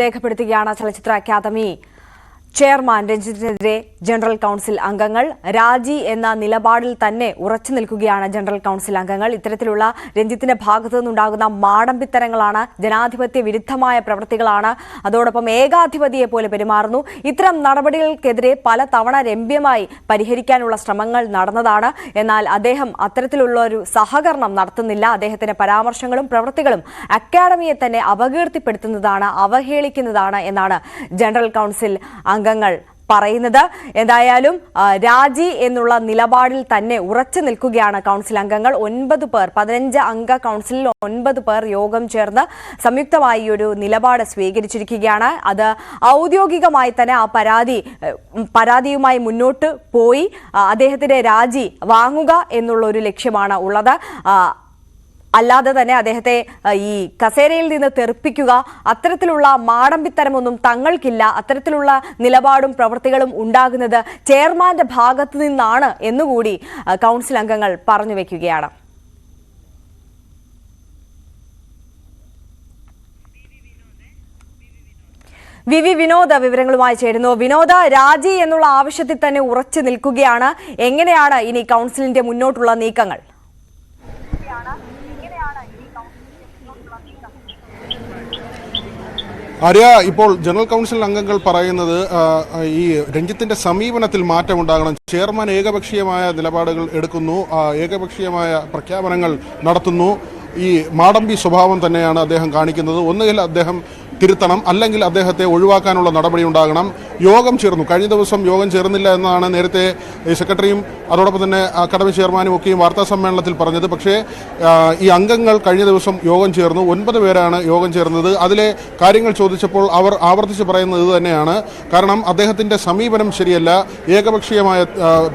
രേഖപ്പെടുത്തുകയാണ് ചലച്ചിത്ര academy. Chairman രഞ്ജിത്തിനെതിരെ ജനറൽ കൌൺസിൽ അംഗങ്ങൾ രാജി എന്ന നിലപാടിൽ തന്നെ ഉറച്ചു നിൽക്കുകയാണ് ജനറൽ കൌൺസിൽ അംഗങ്ങൾ. ഇത്തരത്തിലുള്ള രഞ്ജിത്തിന്റെ ഭാഗത്തു നിന്നുണ്ടാകുന്ന മാടമ്പിത്തരങ്ങളാണ് ജനാധിപത്യ വിരുദ്ധമായ പ്രവൃത്തികളാണ് അതോടൊപ്പം ഏകാധിപതിയെ പോലെ പെരുമാറുന്നു. ഇത്തരം നടപടികൾക്കെതിരെ പല തവണ രമ്യമായി പരിഹരിക്കാനുള്ള ശ്രമങ്ങൾ നടന്നതാണ്. എന്നാൽ അദ്ദേഹം അത്തരത്തിലുള്ള ഒരു സഹകരണം നടത്തുന്നില്ല. അദ്ദേഹത്തിന്റെ പരാമർശങ്ങളും പ്രവൃത്തികളും അക്കാദമിയെ തന്നെ അപകീർത്തിപ്പെടുത്തുന്നതാണ് അവഹേളിക്കുന്നതാണ് എന്നാണ് ജനറൽ കൌൺസിൽ അംഗങ്ങൾ പറയുന്നത്. എന്തായാലും രാജി എന്നുള്ള നിലപാടിൽ തന്നെ ഉറച്ചു നിൽക്കുകയാണ് കൗൺസിൽ അംഗങ്ങൾ. ഒൻപത് പേർ പതിനഞ്ച് അംഗ കൗൺസിലിൽ ഒൻപത് പേർ യോഗം ചേർന്ന് സംയുക്തമായി ഒരു നിലപാട് സ്വീകരിച്ചിരിക്കുകയാണ്. അത് ഔദ്യോഗികമായി തന്നെ ആ പരാതി പരാതിയുമായി മുന്നോട്ട് പോയി. അദ്ദേഹത്തിന്റെ രാജി വാങ്ങുക എന്നുള്ള ഒരു ലക്ഷ്യമാണ് ഉള്ളത്. അല്ലാതെ തന്നെ അദ്ദേഹത്തെ ഈ കസേരയിൽ നിന്ന് തെറിപ്പിക്കുക അത്തരത്തിലുള്ള മാടമ്പിത്തരമൊന്നും തങ്ങൾക്കില്ല അത്തരത്തിലുള്ള നിലപാടും പ്രവൃത്തികളും ഉണ്ടാകുന്നത് ചെയർമാന്റെ ഭാഗത്തു നിന്നാണ് എന്നുകൂടി കൗൺസിൽ അംഗങ്ങൾ പറഞ്ഞു വെക്കുകയാണ്. വി വി വിനോദ വിവരങ്ങളുമായി ചേരുന്നു. വിനോദ രാജി എന്നുള്ള ആവശ്യത്തിൽ തന്നെ ഉറച്ചു നിൽക്കുകയാണ്. എങ്ങനെയാണ് ഇനി കൗൺസിലിന്റെ മുന്നോട്ടുള്ള നീക്കങ്ങൾ? ആര്യ ഇപ്പോൾ ജനറൽ കൗൺസിൽ അംഗങ്ങൾ പറയുന്നത് ഈ രഞ്ജിത്തിന്റെ സമീപനത്തിൽ മാറ്റമുണ്ടാകണം ചെയർമാൻ ഏകപക്ഷീയമായ നിലപാടുകൾ എടുക്കുന്നു. ഏകപക്ഷീയമായ പ്രഖ്യാപനങ്ങൾ നടത്തുന്നു. ഈ മാടമ്പി സ്വഭാവം തന്നെയാണ് അദ്ദേഹം കാണിക്കുന്നത്. ഒന്നുകിൽ അദ്ദേഹം തിരുത്തണം അല്ലെങ്കിൽ അദ്ദേഹത്തെ ഒഴിവാക്കാനുള്ള നടപടി ഉണ്ടാകണം. യോഗം ചേർന്നു. കഴിഞ്ഞ ദിവസം യോഗം ചേർന്നില്ല എന്നാണ് നേരത്തെ സെക്രട്ടറിയും അതോടൊപ്പം തന്നെ അക്കാദമി ചെയർമാനും ഒക്കെയും വാർത്താ സമ്മേളനത്തിൽ പറഞ്ഞത്. പക്ഷേ ഈ അംഗങ്ങൾ കഴിഞ്ഞ ദിവസം യോഗം ചേർന്നു. ഒൻപത് പേരാണ് യോഗം ചേർന്നത്. അതിലെ കാര്യങ്ങൾ ചോദിച്ചപ്പോൾ അവർ ആവർത്തിച്ച് പറയുന്നത് തന്നെയാണ്. കാരണം അദ്ദേഹത്തിന്റെ സമീപനം ശരിയല്ല. ഏകപക്ഷീയമായ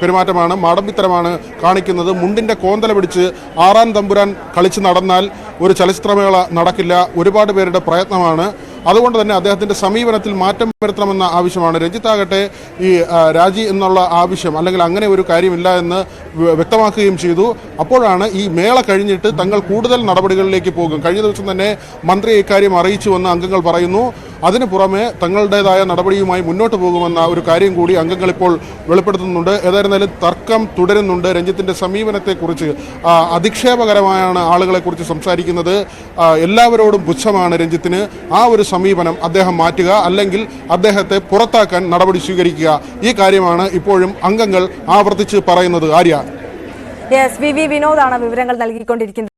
പെരുമാറ്റമാണ് മാടമ്പിത്തരമാണ് കാണിക്കുന്നത്. മുണ്ടിന്റെ കോന്തല പിടിച്ച് ആറാം തമ്പുരാൻ കളിച്ച് നടന്നാൽ ഒരു ചലച്ചിത്രമേള നടക്കില്ല. ഒരുപാട് പേരുടെ പ്രയത്നമാണ്. അതുകൊണ്ട് തന്നെ അദ്ദേഹത്തിന്റെ സമീപനത്തിൽ മാറ്റം വരുത്തണമെന്ന ആവശ്യമാണ്. രഞ്ജിത്താകട്ടെ ഈ രാജി എന്നുള്ള ആവശ്യം അല്ലെങ്കിൽ അങ്ങനെ ഒരു കാര്യമില്ല എന്ന് വ്യക്തമാക്കുകയും ചെയ്തു. അപ്പോഴാണ് ഈ മേള കഴിഞ്ഞിട്ട് തങ്ങൾ കൂടുതൽ നടപടികളിലേക്ക് പോകും. കഴിഞ്ഞ ദിവസം തന്നെ മന്ത്രി ഇക്കാര്യം അറിയിച്ചുവെന്ന് അംഗങ്ങൾ പറയുന്നു. അതിനു പുറമെ തങ്ങളുടേതായ നടപടിയുമായി മുന്നോട്ട് പോകുമെന്ന ഒരു കാര്യം കൂടി അംഗങ്ങൾ ഇപ്പോൾ വെളിപ്പെടുത്തുന്നുണ്ട്. ഏതായിരുന്നാലും തർക്കം തുടരുന്നുണ്ട്. രഞ്ജിത്തിന്റെ സമീപനത്തെക്കുറിച്ച് അധിക്ഷേപകരമായാണ് ആളുകളെക്കുറിച്ച് സംസാരിക്കുന്നത്. എല്ലാവരോടും പുച്ഛമാണ് രഞ്ജിത്തിന്. ആ ഒരു സമീപനം അദ്ദേഹം മാറ്റുക അല്ലെങ്കിൽ അദ്ദേഹത്തെ പുറത്താക്കാൻ നടപടി സ്വീകരിക്കുക. ഈ കാര്യമാണ് ഇപ്പോഴും അംഗങ്ങൾ ആവർത്തിച്ച് പറയുന്നത്. ആര്യ. വിനോദാണ് വിവരങ്ങൾ നൽകിക്കൊണ്ടിരിക്കുന്നത്.